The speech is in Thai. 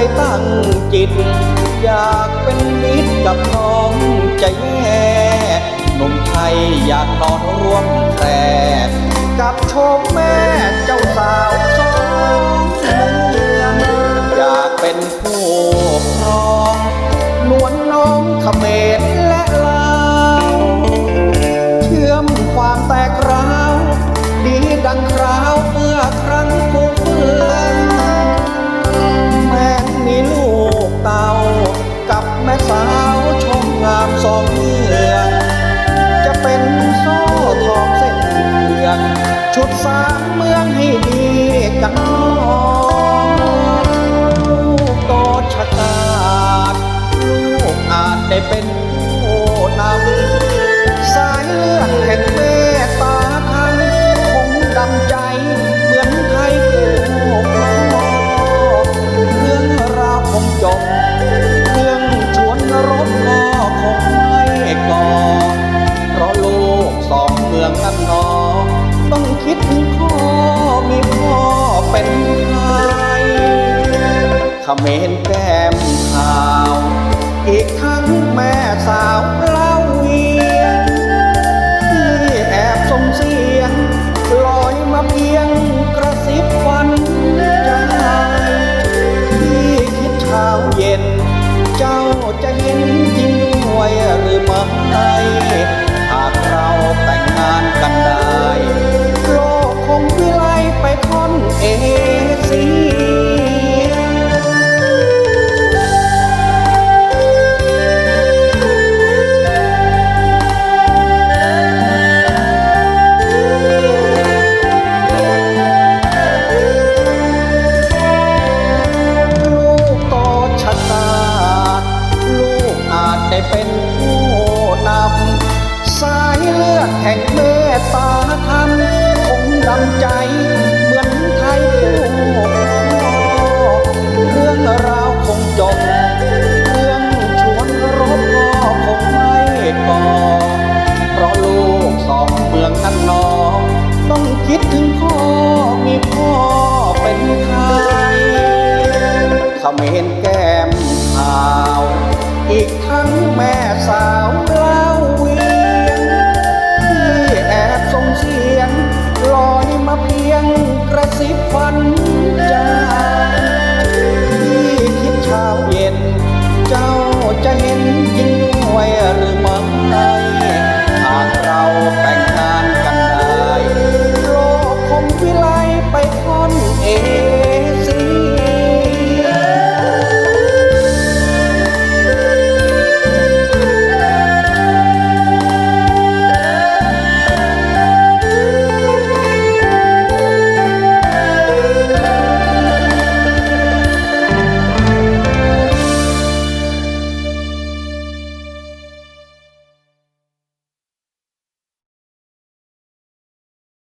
จิต อยากเป็นมิตรกับน้องใจแย่หนุ่มไทยอยากนอนร่วมแครกับโชมแม่เจ้าสาวสองเมืองอยากเป็นผู้ครองนวลน้องเขมรและลาวเชื่อมความแตกร้าว ดีดังคราวเมื่อครั้งผูกเฟือง ชุดสามเมืองให้ดีกันน้องลูกโตชะกาลูกอาจได้เป็นผู้นำสายเลือดแห่งเมตตาธรรมคงดำใจเหมือนไทยผู้ครองเรื่องราวคงจบเรื่องชวนรบก็คงไม่ก่อเพราะลูกสองเมืองนั้นนอ ต้องคิดถึงพ่อมีพ่อเป็นไทยเขมรแก้มขาว อีกทั้งแม่สาวเล่าเวียงที่แอบส่งเสียงลอยมาเพียงกระซิบฟันใจที่คิดเช้าเย็น เจ้าจะเห็นจริงด้วยหรือไม่ สาทำคงดำใจ เหมือนไทยผู้เรื่องราวคงจบเรื่องชวนรบก็คงไม่ก่อเพราะลูกสองเมืองนั้นนอต้องคิดถึงพ่อมีพ่อเป็นไทยเขแก้มขาว อีกทั้งแม่